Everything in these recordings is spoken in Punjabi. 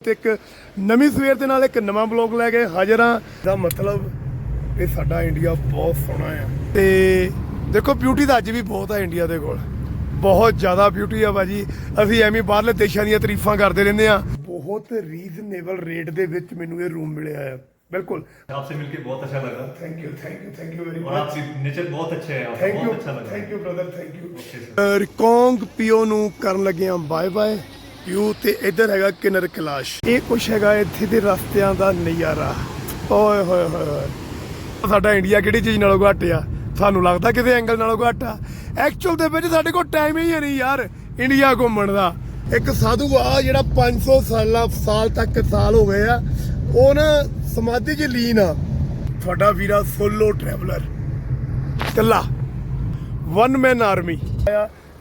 ਤੇ ਇੱਕ ਨਵੀਂ ਸਵੇਰ ਦੇ ਨਾਲ ਇੱਕ ਨਵਾਂ ਬਲੌਗ ਲੈ ਕੇ ਹਾਜ਼ਰ ਹਾਂ ਦਾ ਮਤਲਬ ਇਹ ਸਾਡਾ ਇੰਡੀਆ ਬਹੁਤ ਸੋਹਣਾ ਆ ਤੇ ਦੇਖੋ ਬਿਊਟੀ ਤਾਂ ਅੱਜ ਵੀ ਬਹੁਤ ਆ ਇੰਡੀਆ ਦੇ ਕੋਲ ਬਹੁਤ ਜ਼ਿਆਦਾ ਬਿਊਟੀ ਆ ਬਾਜੀ ਅਸੀਂ ਐਵੇਂ ਬਾਹਰਲੇ ਦੇਸ਼ਾਂ ਦੀਆਂ ਤਾਰੀਫਾਂ ਕਰਦੇ ਰਹਿੰਦੇ ਆ ਬਹੁਤ ਰੀਜ਼ਨੇਬਲ ਰੇਟ ਦੇ ਵਿੱਚ ਮੈਨੂੰ ਇਹ ਰੂਮ ਮਿਲਿਆ ਆ ਬਿਲਕੁਲ आपसे मिलके बहुत अच्छा लगा thank you thank you thank you very और आपसे नेचर बहुत अच्छे है आपको ਥੈਂਕ ਯੂ बहुत अच्छा लगा thank you brother thank you Okay, sir. Reckong Peo ਨੂੰ ਕਰਨ ਲੱਗੇ ਆ ਬਾਏ ਬਾਏ ਪੀਓ ਤੇ ਇੱਧਰ ਹੈਗਾ ਕਿਨਰ ਕਲਾਸ਼। ਇਹ ਕੁਛ ਹੈਗਾ ਇੱਥੇ ਦੇ ਰਸਤਿਆਂ ਦਾ ਨਜ਼ਾਰਾ। ਓਏ, ਹੋਏ ਹੋਏ ਸਾਡਾ ਇੰਡੀਆ ਕਿਹੜੀ ਚੀਜ਼ ਨਾਲੋਂ ਘੱਟ ਆ? ਸਾਨੂੰ ਲੱਗਦਾ ਕਿਸੇ ਐਂਗਲ ਨਾਲੋਂ ਘੱਟ ਆ। ਐਕਚੁਅਲ ਦੇ ਵਿੱਚ ਸਾਡੇ ਕੋਲ ਟਾਈਮ ਹੀ ਨਹੀਂ ਯਾਰ, ਇੰਡੀਆ ਘੁੰਮਣ ਦਾ। ਇੱਕ ਸਾਧੂ ਆ ਜਿਹੜਾ 500 ਸਾਲਾਂ, ਸਾਲ ਤੱਕ ਸਾਲ ਹੋ ਗਏ ਆ। ਉਹ ਨਾ ਸਮਾਧੀ 'ਚ ਲੀਨ ਆ। ਤੁਹਾਡਾ ਵੀਰਾ ਸੋਲੋ ਟਰੈਵਲਰ ਇਕੱਲਾ। ਵਨ ਮੈਨ ਆਰਮੀ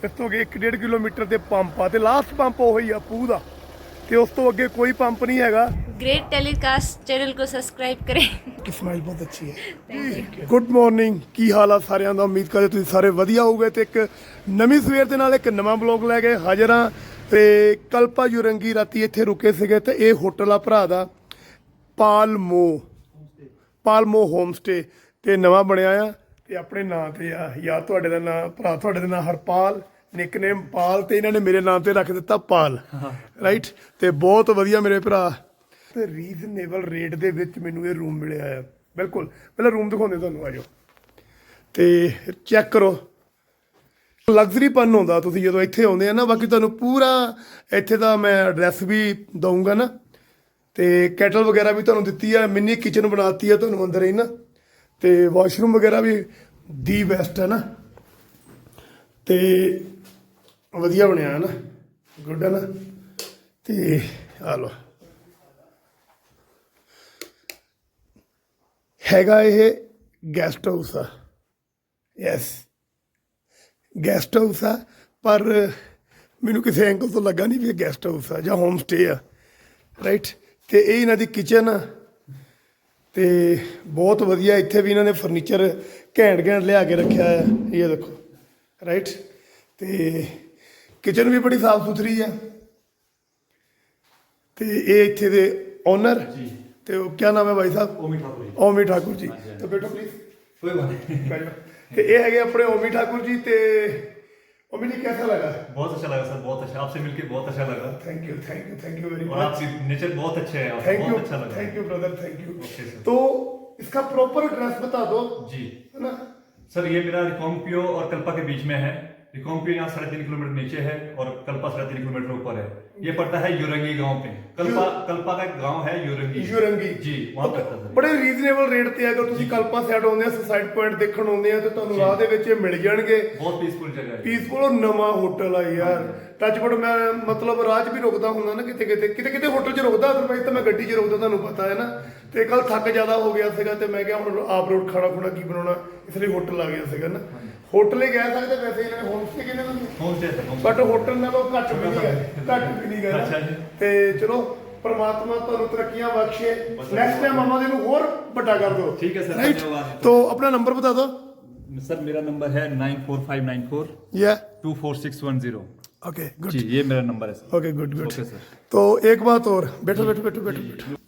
ਇਸ ਤੋਂ ਅੱਗੇ 1.5 ਕਿਲੋਮੀਟਰ ਤੇ ਪੰਪ ਆ ਤੇ ਲਾਸਟ ਪੰਪ ਉਹੀ ਆ ਪੂ ਦਾ ਤੇ ਉਸ ਤੋਂ ਅੱਗੇ ਕੋਈ ਪੰਪ ਨਹੀਂ ਹੈਗਾ ग्रेट टेलीकास्ट चैनल को सब्सक्राइब करें ਕਿ ਸਮਾਈਲ ਬਹੁਤ ਅੱਛੀ ਹੈ ਗੁੱਡ ਮਾਰਨਿੰਗ ਕੀ ਹਾਲ ਆ ਸਾਰਿਆਂ ਦਾ ਉਮੀਦ ਕਰਦੇ ਤੁਸੀਂ ਸਾਰੇ ਵਧੀਆ ਹੋਵੋਗੇ ਤੇ ਇੱਕ ਨਵੀਂ ਸਵੇਰ ਦੇ ਨਾਲ ਇੱਕ ਨਵਾਂ ਬਲੌਗ ਲੈ ਕੇ ਹਾਜ਼ਰ ਹਾਂ ਤੇ ਕਲਪਾ ਯੁਰੰਗੀ ਰਾਤੀ ਇੱਥੇ ਰੁਕੇ ਸੀਗੇ ਤੇ ਇਹ ਹੋਟਲ ਆ ਭਰਾ ਦਾ ਪਾਲਮੋ ਪਾਲਮੋ ਹੋਮ ਸਟੇ ਤੇ ਨਵਾਂ ਬਣਿਆ ਆ ਤੇ ਆਪਣੇ ਨਾਂ ਤੇ ਆ। ਯਾ ਤੁਹਾਡੇ ਦਾ ਨਾਂ, ਭਰਾ ਤੁਹਾਡੇ ਦਾ ਨਾਂ ਹਰਪਾਲ ਨਿਕਨੇਮ ਪਾਲ ਤੇ ਇਹਨਾਂ ਨੇ ਮੇਰੇ ਨਾਂ ਤੇ ਰੱਖ ਦਿੱਤਾ ਪਾਲ। ਰਾਈਟ ਤੇ ਬਹੁਤ ਵਧੀਆ ਮੇਰੇ ਭਰਾ। ਤੇ ਰੀਜ਼ਨੇਬਲ ਰੇਟ ਦੇ ਵਿੱਚ ਮੈਨੂੰ ਇਹ ਰੂਮ ਮਿਲਿਆ ਆ। ਬਿਲਕੁਲ। ਪਹਿਲਾਂ ਰੂਮ ਦਿਖਾਉਂਦੇ ਤੁਹਾਨੂੰ ਆਜੋ ਤੇ ਚੈੱਕ ਕਰੋ। ਲਗਜ਼ਰੀ ਪਨ ਹੁੰਦਾ ਤੁਸੀਂ ਜਦੋਂ ਇੱਥੇ ਆਉਂਦੇ ਆ ਨਾ, ਬਾਕੀ ਤੁਹਾਨੂੰ ਪੂਰਾ ਇੱਥੇ ਦਾ ਮੈਂ ਐਡਰੈਸ ਵੀ ਦਊਂਗਾ ਨਾ। ਤੇ ਕੈਟਲ ਵਗੈਰਾ ਵੀ ਤੁਹਾਨੂੰ ਦਿੱਤੀ ਆ ਮਿੰਨੀ ਕਿਚਨ ਬਣਾਤੀ ਆ ਤੁਹਾਨੂੰ ਅੰਦਰ ਹੀ ਨਾ। ਤੇ ਵਾਸ਼ਰੂਮ ਵਗੈਰਾ ਵੀ ਦੀ ਬੈਸਟ ਹੈ ਨਾ। ਤੇ ਵਧੀਆ ਬਣਿਆ ਹੈ ਨਾ। ਗੁੱਡ ਹੈ ਨਾ। ਤੇ ਆ ਲੋ ਹੈਗਾ ਇਹ ਗੈਸਟ ਹਾਊਸ ਆ। ਯੈਸ ਗੈਸਟ ਹਾਊਸ ਆ, ਪਰ ਮੈਨੂੰ ਕਿਸੇ ਐਂਗਲ ਤੋਂ ਲੱਗਾ ਨਹੀਂ ਵੀ ਇਹ ਗੈਸਟ ਹਾਊਸ ਆ ਜਾਂ ਹੋਮ ਸਟੇ ਆ। ਰਾਈਟ ਤੇ ਇਹ ਇਹਨਾਂ ਦੀ ਕਿਚਨ ਆ। ਤੇ ਬਹੁਤ ਵਧੀਆ ਇੱਥੇ ਵੀ ਇਹਨਾਂ ਨੇ ਫਰਨੀਚਰ ਘੈਂਟ ਘੈਂਟ ਲਿਆ ਕੇ ਰੱਖਿਆ ਹੈ ਇਹ ਦੇਖੋ ਰਾਈਟ ਤੇ ਕਿਚਨ ਵੀ ਬੜੀ ਸਾਫ ਸੁਥਰੀ ਆ ਤੇ ਇਹ ਇੱਥੇ ਦੇ ਓਨਰ जी ਤੇ ਉਹ ਕੀ ਨਾਮ ਹੈ ਭਾਈ ਸਾਹਿਬ ओमी ठाकुर जी ਓਮੀ ਠਾਕੁਰ ਜੀ ਤਾਂ ਬੈਠੋ ਪਲੀਜ਼ कोई बात नहीं ਬੈਠ ਜਾਓ। ਤੇ ਇਹ ਹੈਗੇ ਆਪਣੇ ਓਮੀ ਠਾਕੁਰ ਜੀ ਤੇ ओमिनी कैसा लगा? बहुत अच्छा लगा सर बहुत अच्छा। आपसे मिलकर बहुत अच्छा लगा। Thank you thank you thank you very much आपकी नेचर बहुत अच्छे है थैंक यू अच्छा लगा। Thank you brother thank you तो इसका प्रॉपर एड्रेस बता दो। जी। है ना? सर ये मेरा रिकॉम्पियो और कल्पा के बीच में है। रिकॉम्पियो यहाँ साढ़े तीन किलोमीटर नीचे है और कल्पा साढ़े तीन किलोमीटर ऊपर है ये पड़ता है यूरंगी गांव पे कल्पा कल्पा का एक गांव है यूरंगी ਯੂਰੰਗੀ जी वहाँ पड़ता है ਬੜੇ ਰੀਜ਼ਨੇਬਲ ਰੇਟ ਤੇ ਅਗਰ ਤੁਸੀਂ ਕਲਪਾ ਸਾਈਡ ਆਉਂਦੇ ਆ ਸੁਸਾਈਡ ਪੁਆਇੰਟ ਦੇਖਣ ਆਉਂਦੇ ਆ ਤੇ ਤੁਹਾਨੂੰ ਰਾਹ ਦੇ ਵਿੱਚ ਇਹ ਮਿਲ ਜਾਣਗੇ बहुत पीसफुल जगह है ਪੀਸਫੁਲ ਉਹ ਨਵਾਂ ਹੋਟਲ ਆ ਯਾਰ ਟੱਚਵੁੱਡ ਮੈਂ ਮਤਲਬ ਰਾਹ 'ਚ ਵੀ ਰੁਕਦਾ ਹੁੰਦਾ ਨਾ ਕਿਤੇ ਕਿਤੇ ਕਿਤੇ ਕਿਤੇ ਹੋਟਲ 'ਚ ਰੁਕਦਾ ਅਦਰਵਾਈਜ਼ ਤਾਂ ਮੈਂ ਗੱਡੀ 'ਚ ਰੁਕਦਾ ਤੁਹਾਨੂੰ ਪਤਾ ਹੈ ਨਾ ਤੇ ਕੱਲ ਥੱਕ ਜ਼ਿਆਦਾ ਹੋ ਗਿਆ ਸੀਗਾ ਤੇ ਮੈਂ ਕਿਹਾ ਹੁਣ ਆਪ ਰੋਡ ਖਾਣਾ ਖੁਣਾ ਕੀ ਬਣਾਉਣਾ ਇਸ ਲਈ ਹੋਟਲ ਆ ਗਿਆ ਸੀਗਾ ਨਾ ਹੋਟਲ ਹੀ ਕਹਿ ਸਕਦੇ ਵੈਸੇ ਇਹਨਾਂ ਨੇ ਹੋਮ ਸਟੇ ਕਿਹਨੇ ਤੁਸੀਂ होम स्टे है होम ਬਟ ਹੋਟਲ ਨਾਲੋਂ ਘੱਟ ਵੀ ਨਹੀਂ ਹੈ ਘੱਟ ਵੀ ਨਹੀਂ ਗਾ ਅੱਛਾ ਨਾ। ਜੀ। ਤੇ ਚਲੋ ਪ੍ਰਮਾਤਮਾ ਤੁਹਾਨੂੰ ਤਰੱਕੀਆਂ ਬਖਸ਼ੇ ਨੈਕਸਟ ਟਾਈਮ ਮਾਮਾ ਦੇ ਨੂੰ ਹੋਰ ਵੱਡਾ ਕਰ ਦਿਓ ਠੀਕ ਹੈ sir, Right? ਧੰਨਵਾਦ। तो अपना नंबर बता दो सर मेरा नंबर है nine four five nine four या two four six one zero okay good जी ये मेरा नंबर है sir okay good good Okay, sir. तो एक बात और बैठो बैठो बैठो बैठो बैठो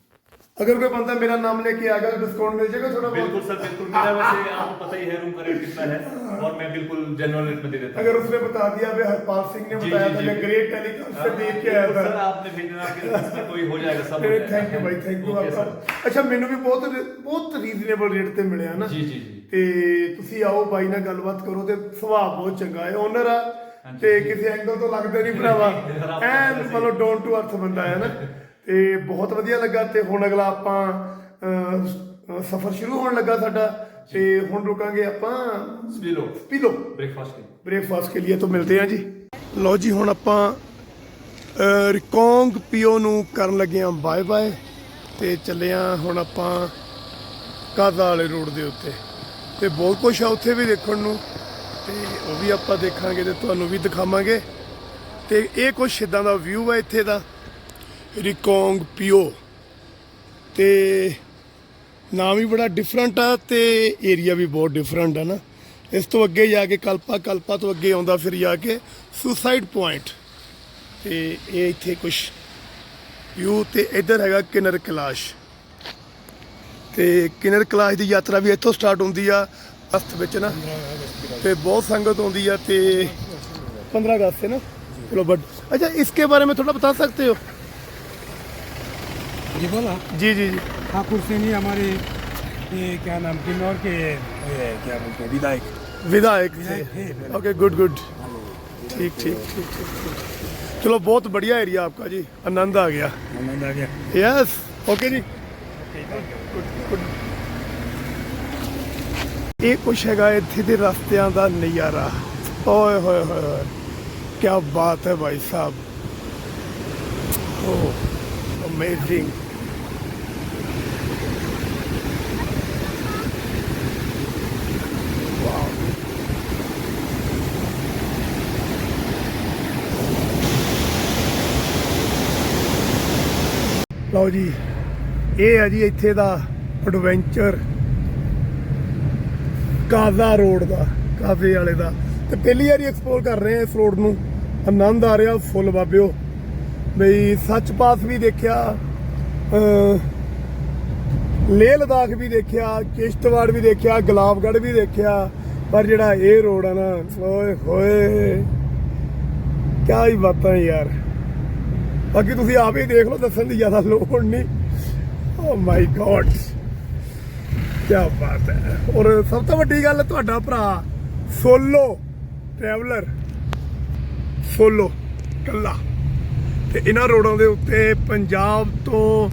अगर कोई बंदा मेरा नाम लेके आ गया तो डिस्काउंट मिल जाएगा थोड़ा बहुत बिल्कुल सर बिल्कुल मेरा वैसे आपको पता ही है रूम का रेट कितना है और मैं बिल्कुल जेन्युइन रेट में दे देता हूँ अगर उसने बता दिया वे हरपाल सिंह ने जी, बताया जी, था जी, मैं जी। ग्रेट टेलीकास्ट से देख के आया बिल्कुल, सर था आपने भेजना कि इसमें कोई हो जाएगा सब हो जाएगा। Thank you Bhai thank you Okay, ਆਪਕਾ sir। ਅੱਛਾ ਮੈਨੂੰ ਵੀ ਬਹੁਤ ਬਹੁਤ ਰੀਜ਼ਨੇਬਲ ਰੇਟ ਤੇ ਮਿਲਿਆ ਨਾ ਜੀ ਜੀ ਜੀ ਤੇ ਤੁਸੀਂ ਆਓ ਬਾਈ ਨਾਲ ਗੱਲਬਾਤ ਕਰੋ ਤੇ ਸੁਭਾਅ ਬਹੁਤ ਚੰਗਾ ਹੈ ਓਨਰ ਆ ਤੇ ਕਿਸੇ ਐਂਗਲ ਤੋਂ ਲੱਗਦਾ ਨਹੀਂ ਭਰਾਵਾ ਆਰਾਮ ਐਨ ਨਾਲ ਮਤਲਬ ਡਾਊਨ ਟੂ ਅਰਥ ਬੰਦਾ ਹੈ ਨਾ ਤੇ ਬਹੁਤ ਵਧੀਆ ਲੱਗਾ ਤੇ ਹੁਣ ਅਗਲਾ ਆਪਾਂ ਸਫ਼ਰ ਸ਼ੁਰੂ ਹੋਣ ਲੱਗਾ ਸਾਡਾ ਤੇ ਹੁਣ ਰੁਕਾਂਗੇ ਆਪਾਂ ਸਪੀਲੋ ਸਪੀਲੋ ਬ੍ਰੇਕਫਾਸਟ ਲਈ। ਬ੍ਰੇਕਫਾਸਟ ਕੇ ਲਈ ਤੋਂ ਮਿਲਦੇ ਹਾਂ ਜੀ। ਲਓ ਜੀ ਹੁਣ ਆਪਾਂ ਰਿਕੋਂਗ ਪੀਓ ਨੂੰ ਕਰਨ ਲੱਗੇ ਹਾਂ ਬਾਏ ਬਾਏ ਤੇ ਚੱਲੇ ਆ ਹੁਣ ਆਪਾਂ ਕਾਦਾ ਵਾਲੇ ਰੋਡ ਦੇ ਉੱਤੇ। ਤੇ ਬਹੁਤ ਕੁਝ ਆ ਉੱਥੇ ਵੀ ਦੇਖਣ ਨੂੰ ਤੇ ਉਹ ਵੀ ਆਪਾਂ ਦੇਖਾਂਗੇ ਤੇ ਤੁਹਾਨੂੰ ਵੀ ਦਿਖਾਵਾਂਗੇ। ਤੇ ਇਹ ਕੁਝ ਇਦਾਂ ਦਾ ਵਿਊ ਹੈ ਇੱਥੇ ਦਾ। ਰਿਕੋਂਗ ਪੀਓ। ਤੇ ਨਾਮ ਵੀ ਬੜਾ ਡਿਫਰੈਂਟ ਆ ਤੇ ਏਰੀਆ ਵੀ ਬਹੁਤ ਡਿਫਰੈਂਟ ਆ ਨਾ। ਇਸ ਤੋਂ ਅੱਗੇ ਜਾ ਕੇ ਕਲਪਾ ਕਲਪਾ ਤੋਂ ਅੱਗੇ ਆਉਂਦਾ ਫਿਰ ਜਾ ਕੇ ਸੁਸਾਈਡ ਪੁਆਇੰਟ ਤੇ ਇਹ ਇੱਥੇ ਕੁਝ ਯੂ ਤੇ ਇੱਧਰ ਹੈਗਾ ਕਿਨਰ ਕਲਾਸ਼। ਤੇ ਕਿਨਰ ਕਲਾਸ਼ ਦੀ ਯਾਤਰਾ ਵੀ ਇੱਥੋਂ ਸਟਾਰਟ ਹੁੰਦੀ ਆ, ਅਸਤ ਵਿੱਚ ਨਾ। ਤੇ ਬਹੁਤ ਸੰਗਤ ਆਉਂਦੀ ਆ ਤੇ 15 ਅਗਸਤ ਹੈ ਨਾ। ਚਲੋ ਬਟ ਅੱਛਾ ਇਸਕੇ ਬਾਰੇ ਮੈਂ ਥੋੜਾ ਬਤਾ ਸਕਦੇ ਹੋ? जी बोला जी जी जी ठाकुर सैनी हमारे ये क्या नाम किन्नौर के ये क्या बोलते हैं विधायक विधायक विधायक थे थे, ओके गुड गुड ठीक ठीक ठीक ठीक ठीक। चलो बहुत बढ़िया एरिया आपका जी आनंद आ गया आनंद आ गया यस ओके जी ਇਹ ਕੁਛ ਹੈਗਾ ਇੱਥੇ ਦੇ ਰਸਤਿਆਂ ਦਾ ਨਜ਼ਾਰਾ ਓਏ ਹੋਏ ਹੋਏ ਹੋਏ ਕੀ ਬਾਤ ਹੈ ਭਾਈ ਸਾਹਿਬ ਓ ਅਮੇਜ਼ਿੰਗ ਲਓ ਜੀ, ਇਹ ਹੈ ਜੀ ਇੱਥੇ ਦਾ ਐਡਵੈਂਚਰ ਕਾਜ਼ਾ ਰੋਡ ਦਾ, ਕਾਜ਼ੇ ਵਾਲੇ ਦਾ। ਤੇ ਪਹਿਲੀ ਵਾਰੀ ਐਕਸਪਲੋਰ ਕਰ ਰਹੇ ਆ ਇਸ ਰੋਡ ਨੂੰ। ਆਨੰਦ ਆ ਰਿਹਾ ਫੁੱਲ ਬਾਬਿਓ। ਬਈ ਸੱਚ ਪਾਸ ਵੀ ਦੇਖਿਆ ਲੇਹ ਲਦਾਖ ਵੀ ਦੇਖਿਆ, ਕਿਸ਼ਤਵਾੜ ਵੀ ਦੇਖਿਆ, ਗੁਲਾਬਗੜ੍ਹ ਵੀ ਦੇਖਿਆ। ਪਰ ਜਿਹੜਾ ਇਹ ਰੋਡ ਆ ਨਾ, ਓਏ ਹੋਏ, ਕਿਆ ਬਾਤਾਂ ਯਾਰ। ਬਾਕੀ ਤੁਸੀਂ ਆਪ ਹੀ ਦੇਖ ਲਓ, ਦੱਸਣ ਦੀ ਜ਼ਿਆਦਾ ਲੋੜ ਨਹੀਂ। ਓ ਮਾਈ ਗॉड ਕੀ ਬਾਤ ਹੈ। ਔਰ ਸਭ ਤੋਂ ਵੱਡੀ ਗੱਲ ਤੁਹਾਡਾ ਭਰਾ, ਸੋਲੋ ਟਰੈਵਲਰ, ਸੋਲੋ ਕੱਲਾ ਤੇ ਇਹਨਾਂ ਰੋਡਾਂ ਦੇ ਉੱਤੇ ਪੰਜਾਬ ਤੋਂ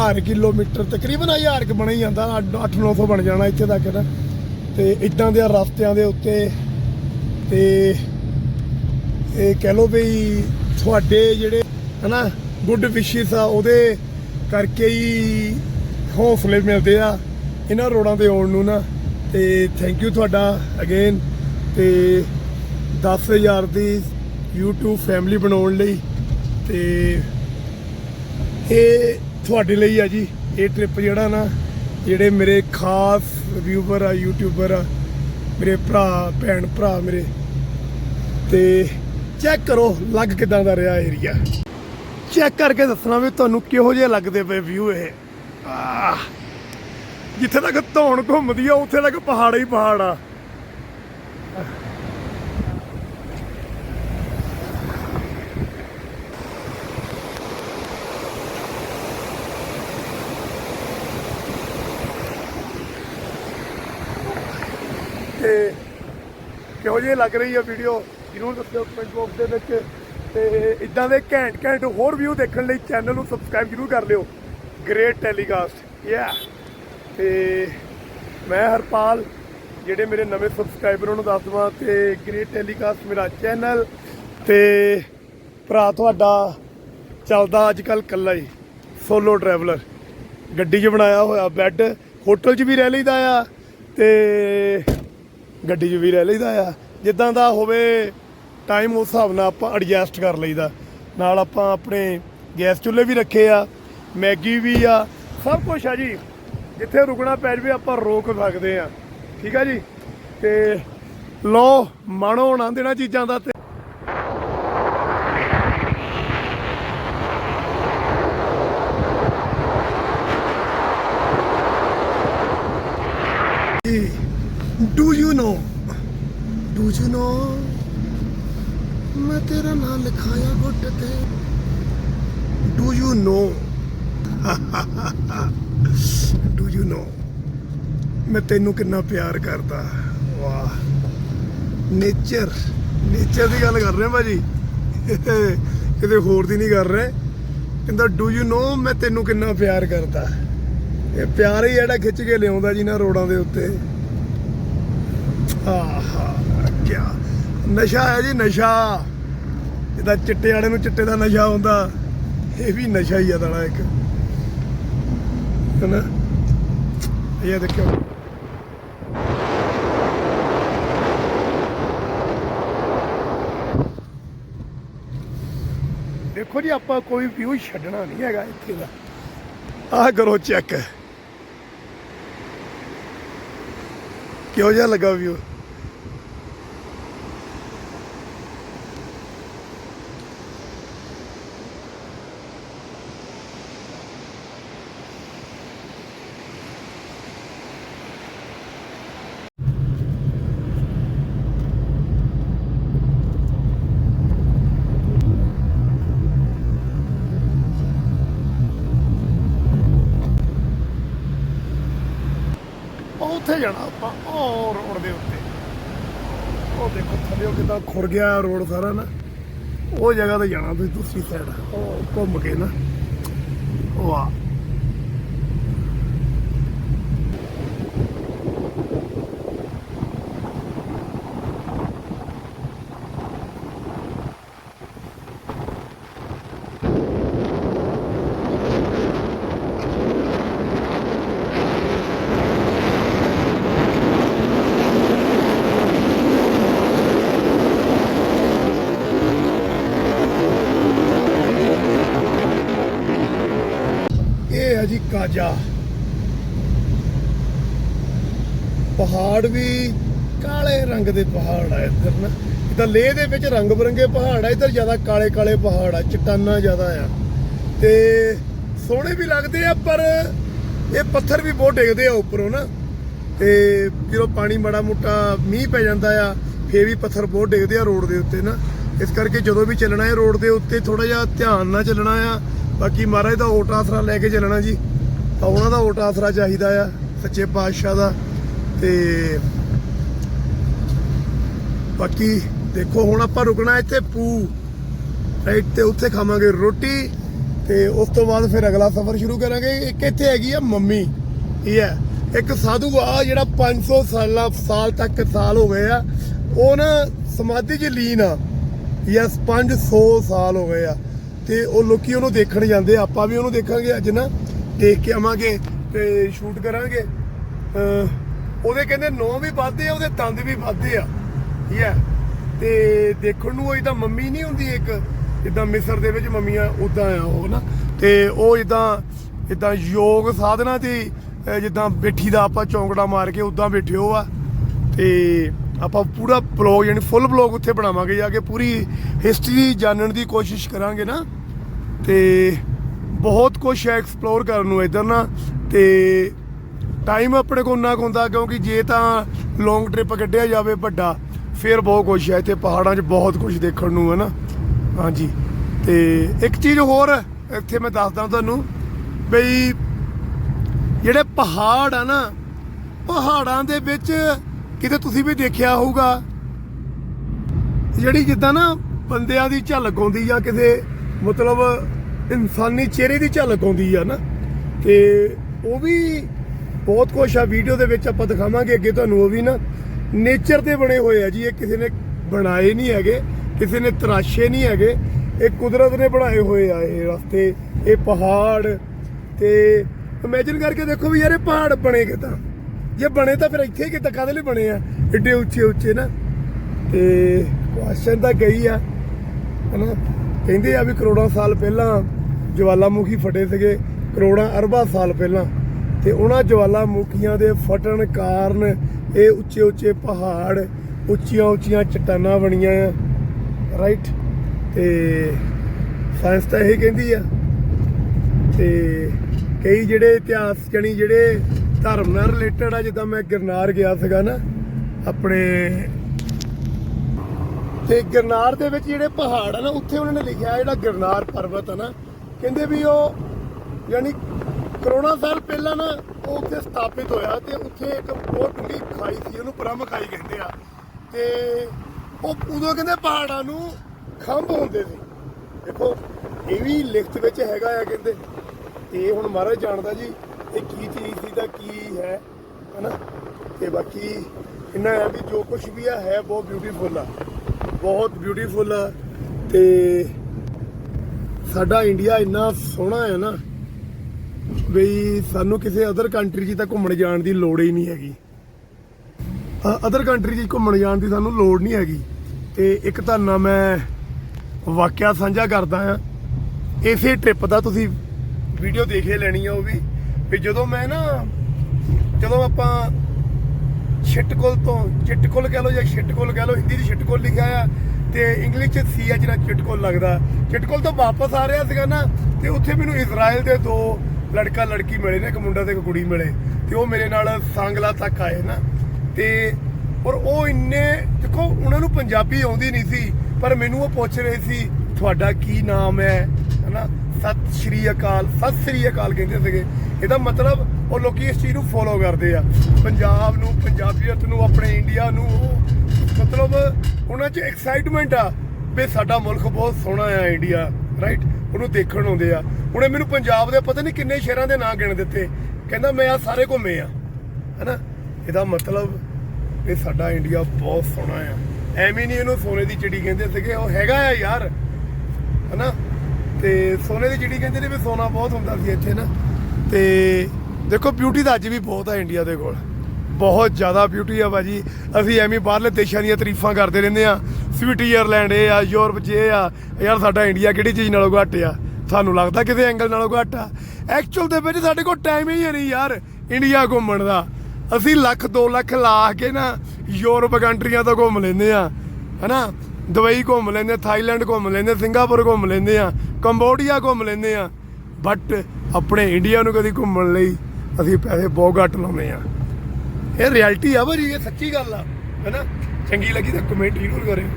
ਹਰ ਕਿਲੋਮੀਟਰ, ਤਕਰੀਬਨ 1000 ਕ ਬਣ ਹੀ ਜਾਂਦਾ 8-900 ਬਣ ਜਾਣਾ ਇੱਥੇ ਤੱਕ ਨਾ। ਤੇ ਇਦਾਂ ਦੇ ਰਸਤਿਆਂ ਦੇ ਉੱਤੇ ਤੇ ਇਹ ਕਹਿ ਲਓ ਵੀ ਤੁਹਾਡੇ ਜਿਹੜੇ ਹਨਾ? ਗੁੱਡ ਵਿਸ਼ੇਸ ਆ, ਉਹਦੇ ਕਰਕੇ ਹੀ ਹੌਸਲੇ ਮਿਲਦੇ ਆ ਇਹਨਾਂ ਰੋਡਾਂ ਤੇ ਆਉਣ ਨੂੰ ਨਾ। ਤੇ ਥੈਂਕ ਯੂ ਤੁਹਾਡਾ ਅਗੇਨ ਤੇ 10000 ਦੀ YouTube ਫੈਮਿਲੀ ਬਣਾਉਣ ਲਈ। ਤੇ ਇਹ ਤੁਹਾਡੇ ਲਈ ਆ ਜੀ। ਇਹ ਟ੍ਰਿਪ ਜਿਹੜਾ ਨਾ, ਜਿਹੜੇ ਮੇਰੇ ਖਾਸ ਵਿਊਵਰ ਆ ਯੂਟਿਊਬਰ ਆ, ਮੇਰੇ ਭਰਾ, ਭੈਣ ਭਰਾ ਮੇਰੇ। ਤੇ ਚੈੱਕ ਕਰੋ, ਲੱਗ ਕਿਦਾਂ ਦਾ ਰਿਹਾ ਏਰੀਆ ਚੈੱਕ ਕਰਕੇ ਦੱਸਣਾ ਵੀ ਤੁਹਾਨੂੰ ਕਿਹੋ ਜਿਹੇ ਲੱਗਦੇ ਪਏ ਵਿਊ ਇਹ। ਜਿੱਥੇ ਤੱਕ ਧੌਣ ਘੁੰਮਦੀ ਆ, ਉੱਥੇ ਤੱਕ ਪਹਾੜ ਹੀ ਪਹਾੜ ਆ। ਤੇ ਕਿਹੋ ਜਿਹੀ ਲੱਗ ਰਹੀ ਹੈ ਵੀਡੀਓ ਜਰੂਰ ਦੱਸਿਓ ਕਮੈਂਟ ਬਾਕਸ ਦੇ ਵਿੱਚ। ਤੇ ਇਦਾਂ ਦੇ ਘੈਂਟ ਘੈਂਟ ਹੋਰ ਵੀਡੀਓ ਦੇਖਣ ਲਈ ਚੈਨਲ ਨੂੰ ਸਬਸਕ੍ਰਾਈਬ ਜਰੂਰ ਕਰ ਲਿਓ। ਗ੍ਰੇਟ ਟੈਲੀਕਾਸਟ ਯਾ ਤੇ ਮੈਂ ਹਰਪਾਲ, ਜਿਹੜੇ ਮੇਰੇ ਨਵੇਂ ਸਬਸਕ੍ਰਾਈਬਰ ਉਹਨੂੰ ਦੱਸ ਦਵਾਂ ਤੇ ਗ੍ਰੇਟ ਟੈਲੀਕਾਸਟ ਮੇਰਾ ਚੈਨਲ ਤੇ ਭਰਾ ਤੁਹਾਡਾ ਚੱਲਦਾ ਅੱਜ ਕੱਲ ਕੱਲਾ ਹੀ ਸੋਲੋ ਟਰੈਵਲਰ ਗੱਡੀ 'ਚ ਬਣਾਇਆ ਹੋਇਆ ਬੈੱਡ ਹੋਟਲ 'ਚ ਵੀ ਰਹਿ ਲਈਦਾ ਆ ਤੇ ਗੱਡੀ 'ਚ ਵੀ ਰਹਿ ਲਈਦਾ ਆ। ਜਿੱਦਾਂ ਦਾ ਹੋਵੇ ਟਾਈਮ ਉਸ ਹਿਸਾਬ ਨਾਲ ਆਪਾਂ ਐਡਜਸਟ ਕਰ ਲਈਦਾ। ਨਾਲ ਆਪਾਂ ਆਪਣੇ ਗੈਸ ਚੁੱਲ੍ਹੇ ਵੀ ਰੱਖੇ ਆ, ਮੈਗੀ ਵੀ ਆ, ਸਭ ਕੁਝ ਆ ਜੀ। ਜਿੱਥੇ ਰੁਕਣਾ ਪੈ ਜਵੇ ਆਪਾਂ ਰੋਕ ਸਕਦੇ ਆ। ਠੀਕ ਆ ਜੀ? ਤੇ ਲੋ ਮਾਣੋ ਆਨੰਦ ਇਹਨਾਂ ਚੀਜ਼ਾਂ ਦਾ ਤੇ do you know do you know ਮੈਂ ਤੇਰਾ ਨਾਮ ਲਿਖਾਇਆ ਗੁੱਟ ਤੇ। Do you know do you know ਮੈਂ ਤੈਨੂੰ ਕਿੰਨਾ ਪਿਆਰ ਕਰਦਾ। ਵਾਹ। ਨੇਚਰ ਨੇਚਰ ਦੀ ਗੱਲ ਕਰ ਰਹੇ ਭਾਜੀ। ਕਿਤੇ ਹੋਰ ਦੀ ਨਹੀਂ ਕਰ ਰਹੇ। ਕਹਿੰਦਾ ਡੂ ਯੂ ਨੋ ਮੈਂ ਤੈਨੂੰ ਕਿੰਨਾ ਪਿਆਰ ਕਰਦਾ। ਇਹ ਪਿਆਰ ਹੀ ਜਿਹੜਾ ਖਿੱਚ ਕੇ ਲਿਆਉਂਦਾ ਜੀ ਨਾ ਰੋਡਾਂ ਦੇ ਉੱਤੇ। ਆਹਾ ਕੀ ਨਸ਼ਾ ਹੈ ਜੀ, ਨਸ਼ਾ। ਇਹਦਾ ਚਿੱਟੇ ਵਾਲੇ ਨੂੰ ਚਿੱਟੇ ਦਾ ਨਸ਼ਾ ਹੁੰਦਾ ਇਹ ਵੀ ਨਸ਼ਾ ਹੀ ਆ ਦਲਾ ਇੱਕ। ਹੈਨਾ? ਇਹ ਦੇਖਿਓ। ਦੇਖੋ ਜੀ, ਆਪਾਂ ਕੋਈ ਵਿਊ ਛੱਡਣਾ ਨਹੀਂ ਹੈਗਾ ਇੱਥੇ ਦਾ। ਆਹ ਕਰੋ ਚੈੱਕ। ਕਿਹੋ ਜਿਹਾ ਲੱਗਾ ਵਿਊ ਉੱਥੇ ਜਾਣਾ ਆਪਾਂ ਉਹ ਰੋਡ ਦੇ ਉੱਤੇ ਉਹ ਦੇਖੋ ਥੱਲੇ ਕਿਦਾਂ ਗਿਆ ਰੋਡ ਸਾਰਾ ਨਾ, ਉਹ ਜਗ੍ਹਾ ਤੇ ਜਾਣਾ ਤੁਸੀਂ ਦੂਸਰੀ ਸਾਈਡ ਘੁੰਮ ਕੇ ਨਾ ਵਾਹ ਇਹ ਪਹਾੜ ਵੀ ਕਾਲੇ ਰੰਗ ਦੇ ਪਹਾੜ ਆ ਇੱਧਰ ਨਾ। ਇਦਾਂ ਲੇਹ ਦੇ ਵਿੱਚ ਰੰਗ ਬਰੰਗੇ ਪਹਾੜ ਆ, ਇੱਧਰ ਜ਼ਿਆਦਾ ਕਾਲੇ ਕਾਲੇ ਪਹਾੜ ਆ, ਚਟਾਨਾਂ ਜ਼ਿਆਦਾ ਆ। ਤੇ ਸੋਹਣੇ ਵੀ ਲੱਗਦੇ ਆ, ਪਰ ਇਹ ਪੱਥਰ ਵੀ ਬਹੁਤ ਡਿੱਗਦੇ ਆ ਉੱਪਰੋਂ ਨਾ। ਤੇ ਜਦੋਂ ਪਾਣੀ ਮਾੜਾ ਮੋਟਾ ਮੀਂਹ ਪੈ ਜਾਂਦਾ ਆ, ਫੇਰ ਵੀ ਪੱਥਰ ਬਹੁਤ ਡਿੱਗਦੇ ਆ ਰੋਡ ਦੇ ਉੱਤੇ ਨਾ। ਇਸ ਕਰਕੇ ਜਦੋਂ ਵੀ ਚੱਲਣਾ ਹੈ ਰੋਡ ਦੇ ਉੱਤੇ ਥੋੜਾ ਜਿਹਾ ਧਿਆਨ ਨਾਲ ਚੱਲਣਾ ਆ। ਬਾਕੀ ਮਹਾਰਾਜ ਦਾ ਓਟ ਆਸਰਾ ਲੈ ਕੇ ਚੱਲਣਾ ਜੀ। ਤਾਂ ਉਹਨਾਂ ਦਾ ਓਟ ਆਸਰਾ ਚਾਹੀਦਾ ਆ, ਸੱਚੇ ਪਾਤਸ਼ਾਹ ਦਾ। ਤੇ ਬਾਕੀ ਦੇਖੋ, ਹੁਣ ਆਪਾਂ ਰੁਕਣਾ ਇੱਥੇ ਪੂ ਰਾਈਟ ਤੇ ਉੱਥੇ ਖਾਵਾਂਗੇ ਰੋਟੀ ਤੇ ਉਸ ਤੋਂ ਬਾਅਦ ਫਿਰ ਅਗਲਾ ਸਫ਼ਰ ਸ਼ੁਰੂ ਕਰਾਂਗੇ। ਇੱਕ ਇੱਥੇ ਹੈਗੀ ਆ ਮੰਮੀ ਇਹ ਹੈ। ਇੱਕ ਸਾਧੂ ਆ ਜਿਹੜਾ 500 ਸਾਲਾਂ, ਸਾਲ ਤੱਕ ਸਾਲ ਹੋ ਗਏ ਆ। ਉਹ ਨਾ ਸਮਾਧੀ 'ਚ ਲੀਨ ਆ। ਯਸ 500 ਸਾਲ ਹੋ ਗਏ ਆ। ਤੇ ਉਹ ਲੋਕੀ ਉਹਨੂੰ ਦੇਖਣ ਜਾਂਦੇ ਆਪਾਂ ਵੀ ਉਹਨੂੰ ਦੇਖਾਂਗੇ ਅੱਜ ਨਾ। ਦੇਖ ਕੇ ਆਵਾਂਗੇ ਤੇ ਸ਼ੂਟ ਕਰਾਂਗੇ। ਉਹਦੇ ਕਹਿੰਦੇ ਨੌ ਵੀ ਵੱਧਦੇ ਆ, ਉਹਦੇ ਦੰਦ ਵੀ ਵੱਧਦੇ ਆ। ਯਾ ਤੇ ਦੇਖਣ ਨੂੰ ਉਹ ਇਦਾਂ ਮੰਮੀ ਨਹੀਂ ਹੁੰਦੀ ਇੱਕ, ਜਿੱਦਾਂ ਮਿਸਰ ਦੇ ਵਿੱਚ ਮੰਮੀਆਂ ਉਦਾਂ ਆ ਉਹ ਨਾ। ਤੇ ਉਹ ਇਦਾਂ ਇਦਾਂ ਯੋਗ ਸਾਧਨਾ ਦੀ ਜਿੱਦਾਂ ਬੈਠੀ ਦਾ ਆਪਾਂ ਚੌਂਕੜਾ ਮਾਰ ਕੇ ਉਦਾਂ ਬੈਠਿਓ ਆ। ਤੇ ਆਪਾਂ ਪੂਰਾ ਬਲੌਗ ਯਾਨੀ ਫੁੱਲ ਬਲੌਗ ਉੱਥੇ ਬਣਾਵਾਂਗੇ, ਜਾ ਕੇ ਪੂਰੀ ਹਿਸਟਰੀ ਜਾਣਨ ਦੀ ਕੋਸ਼ਿਸ਼ ਕਰਾਂਗੇ ਨਾ। ਤੇ ਬਹੁਤ ਕੁਝ ਹੈ ਐਕਸਪਲੋਰ ਕਰਨ ਨੂੰ ਇਧਰ ਨਾ, ਤੇ ਟਾਈਮ ਆਪਣੇ ਕੋਲ ਨਾ ਹੁੰਦਾ ਕਿਉਂਕਿ ਜੇ ਤਾਂ ਲੌਂਗ ਟ੍ਰਿਪ ਕੱਢਿਆ ਜਾਵੇ ਵੱਡਾ, ਫਿਰ ਬਹੁਤ ਕੁਝ ਹੈ, ਇੱਥੇ ਪਹਾੜਾਂ 'ਚ ਬਹੁਤ ਕੁਝ ਦੇਖਣ ਨੂੰ ਹੈ ਨਾ। ਹਾਂਜੀ, ਤੇ ਇੱਕ ਚੀਜ਼ ਹੋਰ ਇੱਥੇ ਮੈਂ ਦੱਸਦਾ ਤੁਹਾਨੂੰ ਬਈ ਜਿਹੜੇ ਪਹਾੜ ਆ ਨਾ, ਪਹਾੜਾਂ ਦੇ ਵਿੱਚ ਕਿਤੇ ਤੁਸੀਂ ਵੀ ਦੇਖਿਆ ਹੋਊਗਾ, ਜਿਹੜੀ ਜਿੱਦਾਂ ਨਾ ਬੰਦਿਆਂ ਦੀ ਝਲਕ ਆਉਂਦੀ ਜਾਂ ਕਿਸੇ ਮਤਲਬ ਇਨਸਾਨੀ ਚਿਹਰੇ ਦੀ ਝਲਕ ਆਉਂਦੀ ਆ ਨਾ, ਤੇ ਉਹ ਵੀ ਬਹੁਤ ਕੁਛ ਆ ਵੀਡੀਓ ਦੇ ਵਿੱਚ ਆਪਾਂ ਦਿਖਾਵਾਂਗੇ ਅੱਗੇ ਤੁਹਾਨੂੰ ਉਹ ਵੀ ਨਾ। ਨੇਚਰ 'ਤੇ ਬਣੇ ਹੋਏ ਆ ਜੀ, ਇਹ ਕਿਸੇ ਨੇ ਬਣਾਏ ਨਹੀਂ ਹੈਗੇ, ਕਿਸੇ ਨੇ ਤਰਾਸ਼ੇ ਨਹੀਂ ਹੈਗੇ, ਇਹ ਕੁਦਰਤ ਨੇ ਬਣਾਏ ਹੋਏ ਆ ਇਹ ਰਸਤੇ, ਇਹ ਪਹਾੜ, ਤੇ ਇਮੇਜਿਨ ਕਰਕੇ ਦੇਖੋ ਵੀ ਯਾਰ ਇਹ ਪਹਾੜ ਬਣੇ ਕਿਦਾਂ। ਜੇ ਬਣੇ ਤਾਂ ਫਿਰ ਇੱਥੇ ਕਿੱਦਾਂ, ਕਾਹਦੇ ਲਈ ਬਣੇ ਆ? ਏਡੇ ਉੱਚੇ ਉੱਚੇ ਨਾ। ਤੇ ਕੁਐਸਚਨ ਤਾਂ ਗਈ ਆ, ਹਨਾ? ਕਹਿੰਦੇ ਆ ਵੀ ਕਰੋੜਾਂ ਸਾਲ ਪਹਿਲਾਂ ਜਵਾਲਾਮੁਖੀ ਫਟੇ ਸੀਗੇ ਕਰੋੜਾਂ ਅਰਬਾਂ ਸਾਲ ਪਹਿਲਾਂ ਤੇ ਉਹਨਾਂ ਜਵਾਲਾਮੁਖੀਆਂ ਦੇ ਫਟਣ ਕਾਰਨ ਇਹ ਉੱਚੇ ਉੱਚੇ ਪਹਾੜ, ਉੱਚੀਆਂ ਉੱਚੀਆਂ ਚਟਾਨਾਂ ਬਣੀਆਂ ਆ। ਰਾਈਟ ਤੇ ਸਾਇੰਸ ਤਾਂ ਇਹ ਕਹਿੰਦੀ ਆ। ਤੇ ਕਈ ਜਿਹੜੇ ਇਤਿਹਾਸ ਜਣੀ ਜਿਹੜੇ ਧਰਮ ਨਾਲ ਰਿਲੇਟਡ ਆ, ਜਿੱਦਾਂ ਮੈਂ ਗਿਰਨਾਰ ਗਿਆ ਸੀਗਾ ਨਾ, ਆਪਣੇ ਤੇ ਗਿਰਨਾਰ ਦੇ ਵਿੱਚ ਜਿਹੜੇ ਪਹਾੜ ਆ ਨਾ, ਉੱਥੇ ਉਹਨਾਂ ਨੇ ਲਿਖਿਆ ਜਿਹੜਾ ਗਿਰਨਾਰ ਪਰਬਤ ਆ ਨਾ ਕਹਿੰਦੇ ਵੀ ਉਹ ਯਾਨੀ ਕਰੋੜਾਂ ਸਾਲ ਪਹਿਲਾਂ ਨਾ ਉਹ ਉੱਥੇ ਸਥਾਪਿਤ ਹੋਇਆ ਤੇ ਉੱਥੇ ਇੱਕ ਬਹੁਤ ਡੂੰਘੀ ਖਾਈ ਸੀ, ਉਹਨੂੰ ਬ੍ਰਹਮ ਖਾਈ ਕਹਿੰਦੇ ਆ। ਤੇ ਉਹ ਉਦੋਂ ਕਹਿੰਦੇ ਪਹਾੜਾਂ ਨੂੰ ਖੰਭ ਹੁੰਦੇ ਸੀ। ਦੇਖੋ, ਇਹ ਵੀ ਲਿਖਤ ਵਿੱਚ ਹੈਗਾ ਆ ਕਹਿੰਦੇ। ਇਹ ਹੁਣ ਮਹਾਰਾਜ ਜਾਣਦਾ ਜੀ ਇਹ ਕੀ ਚੀਜ਼ ਸੀ ਤਾਂ ਕੀ ਹੈ, ਹਨਾ? ਤੇ ਬਾਕੀ ਇਹਨਾਂ ਹੈ ਵੀ ਜੋ ਕੁਝ ਵੀ ਆ, ਹੈ ਬਹੁਤ ਬਿਊਟੀਫੁਲ ਆ। ਬਹੁਤ ਬਿਊਟੀਫੁਲ ਆ। ਤੇ ਸਾਡਾ ਇੰਡੀਆ ਇੰਨਾ ਸੋਹਣਾ ਹੈ ਨਾ, ਬਈ ਸਾਨੂੰ ਕਿਸੇ ਅਦਰ ਕੰਟਰੀ 'ਚ ਤਾਂ ਘੁੰਮਣ ਜਾਣ ਦੀ ਲੋੜ ਹੀ ਨਹੀਂ ਹੈਗੀ। ਅਦਰ ਕੰਟਰੀ 'ਚ ਘੁੰਮਣ ਜਾਣ ਦੀ ਸਾਨੂੰ ਲੋੜ ਨਹੀਂ ਹੈਗੀ। ਤੇ ਇੱਕ ਤੁਹਾਨੂੰ ਮੈਂ ਵਾਕਿਆ ਸਾਂਝਾ ਕਰਦਾ ਆ ਇਸੇ ਟ੍ਰਿਪ ਦਾ ਤੁਸੀਂ ਵੀਡੀਓ ਦੇਖੇ ਲੈਣੀ ਆ ਉਹ ਵੀ। ਵੀ ਜਦੋਂ ਮੈਂ ਨਾ, ਜਦੋਂ ਆਪਾਂ ਛਿਟਕੁਲ ਤੋਂ ਚਿਟਕੁਲ ਕਹਿ ਲਓ ਜਾਂ ਛਿਟਕੁਲ ਕਹਿ ਲਓ, ਹਿੰਦੀ 'ਚ ਛਿਟਕੁਲ ਲਿਖਿਆ ਆ ਤੇ ਇੰਗਲਿਸ਼ 'ਚ ਸੀ ਆ ਜਿਹੜਾ ਚਿਟਕੁਲ ਲੱਗਦਾ। ਚਿਟਕੁਲ ਤੋਂ ਵਾਪਸ ਆ ਰਿਹਾ ਸੀਗਾ ਨਾ, ਤੇ ਉੱਥੇ ਮੈਨੂੰ ਇਜ਼ਰਾਈਲ ਦੇ ਦੋ ਲੜਕਾ ਲੜਕੀ ਮਿਲੇ ਨੇ, ਇੱਕ ਮੁੰਡਾ ਤੇ ਇੱਕ ਕੁੜੀ ਮਿਲੇ। ਤੇ ਉਹ ਮੇਰੇ ਨਾਲ ਸਾਂਗਲਾ ਤੱਕ ਆਏ ਨਾ। ਤੇ ਔਰ ਉਹ ਇੰਨੇ, ਦੇਖੋ, ਉਹਨਾਂ ਨੂੰ ਪੰਜਾਬੀ ਆਉਂਦੀ ਨਹੀਂ ਸੀ, ਪਰ ਮੈਨੂੰ ਉਹ ਪੁੱਛ ਰਹੇ ਸੀ, ਤੁਹਾਡਾ ਕੀ ਨਾਮ ਹੈ? ਹਨਾ? ਸਤਿ ਸ਼੍ਰੀ ਅਕਾਲ, ਸਤਿ ਸ਼੍ਰੀ ਅਕਾਲ ਕਹਿੰਦੇ ਸੀਗੇ। ਇਹਦਾ ਮਤਲਬ ਉਹ ਲੋਕੀ ਇਸ ਚੀਜ਼ ਨੂੰ ਫੋਲੋ ਕਰਦੇ ਆ। ਪੰਜਾਬ ਨੂੰ, ਪੰਜਾਬੀਅਤ ਨੂੰ, ਆਪਣੇ ਇੰਡੀਆ ਨੂੰ, ਉਹ ਮਤਲਬ ਉਹਨਾਂ 'ਚ ਐਕਸਾਈਟਮੈਂਟ ਆ ਵੀ ਸਾਡਾ ਮੁਲਕ ਬਹੁਤ ਸੋਹਣਾ ਆ ਇੰਡੀਆ ਰਾਈਟ ਉਹਨੂੰ ਦੇਖਣ ਆਉਂਦੇ ਆ। ਉਹਨੇ ਮੈਨੂੰ ਪੰਜਾਬ ਦੇ ਪਤਾ ਨਹੀਂ ਕਿੰਨੇ ਸ਼ਹਿਰਾਂ ਦੇ ਨਾਂ ਗਿਣ ਦਿੱਤੇ। ਕਹਿੰਦਾ ਮੈਂ ਆ ਸਾਰੇ ਘੁੰਮੇ ਆ। ਹੈਨਾ? ਇਹਦਾ ਮਤਲਬ ਇਹ ਸਾਡਾ ਇੰਡੀਆ ਬਹੁਤ ਸੋਹਣਾ ਆ। ਐਵੇਂ ਨਹੀਂ ਇਹਨੂੰ ਸੋਨੇ ਦੀ ਚਿੜੀ ਕਹਿੰਦੇ ਸੀਗੇ, ਉਹ ਹੈਗਾ ਆ ਯਾਰ। ਹਨਾ? ਤੇ ਸੋਨੇ ਦੀ ਚਿੜੀ ਕਹਿੰਦੇ ਨੇ ਵੀ ਸੋਨਾ ਬਹੁਤ ਹੁੰਦਾ ਸੀ ਇੱਥੇ ਨਾ। ਤੇ ਦੇਖੋ ਬਿਊਟੀ ਤਾਂ ਅੱਜ ਵੀ ਬਹੁਤ ਆ ਇੰਡੀਆ ਦੇ ਕੋਲ। ਬਹੁਤ ਜ਼ਿਆਦਾ ਬਿਊਟੀ ਆ ਬਾਜੀ ਅਸੀਂ ਐਵੇਂ ਬਾਹਰਲੇ ਦੇਸ਼ਾਂ ਦੀਆਂ ਤਾਰੀਫਾਂ ਕਰਦੇ ਰਹਿੰਦੇ ਆ ਸਵਿਟਜ਼ਰਲੈਂਡ ਇਹ ਆ ਯੂਰਪ 'ਚ ਇਹ ਆ। ਯਾਰ, ਸਾਡਾ ਇੰਡੀਆ ਕਿਹੜੀ ਚੀਜ਼ ਨਾਲੋਂ ਘੱਟ ਆ? ਸਾਨੂੰ ਲੱਗਦਾ ਕਿਸੇ ਐਂਗਲ ਨਾਲੋਂ ਘੱਟ ਆ। ਐਕਚੁਅਲ ਦੇ ਵਿੱਚ ਸਾਡੇ ਕੋਲ ਟਾਈਮ ਹੀ ਨਹੀਂ ਯਾਰ ਇੰਡੀਆ ਘੁੰਮਣ ਦਾ। ਅਸੀਂ ਲੱਖ 2 ਲੱਖ ਲਾ ਕੇ ਨਾ ਯੂਰਪ ਕੰਟਰੀਆਂ ਤੋਂ ਘੁੰਮ ਲੈਂਦੇ ਆ ਹਨਾ? ਦੁਬਈ ਘੁੰਮ ਲੈਂਦੇ ਥਾਈਲੈਂਡ ਘੁੰਮ ਲੈਂਦੇ ਸਿੰਗਾਪੁਰ ਘੁੰਮ ਲੈਂਦੇ ਆ ਕੰਬੋਡੀਆ ਘੁੰਮ ਲੈਂਦੇ ਆ ਬਟ ਆਪਣੇ ਇੰਡੀਆ ਨੂੰ ਕਦੀ ਘੁੰਮਣ ਲਈ ਅਸੀਂ ਪੈਸੇ ਬਹੁਤ ਘੱਟ ਲਾਉਂਦੇ ਆ ਇਹ ਰਿਐਲਿਟੀ ਆ ਭਾਜੀ ਇਹ ਸੱਚੀ ਗੱਲ ਆ ਹੈਨਾ ਚੰਗੀ ਲੱਗੀ ਤਾਂ ਕਮੈਂਟ ਜ਼ਰੂਰ ਕਰਿਓ।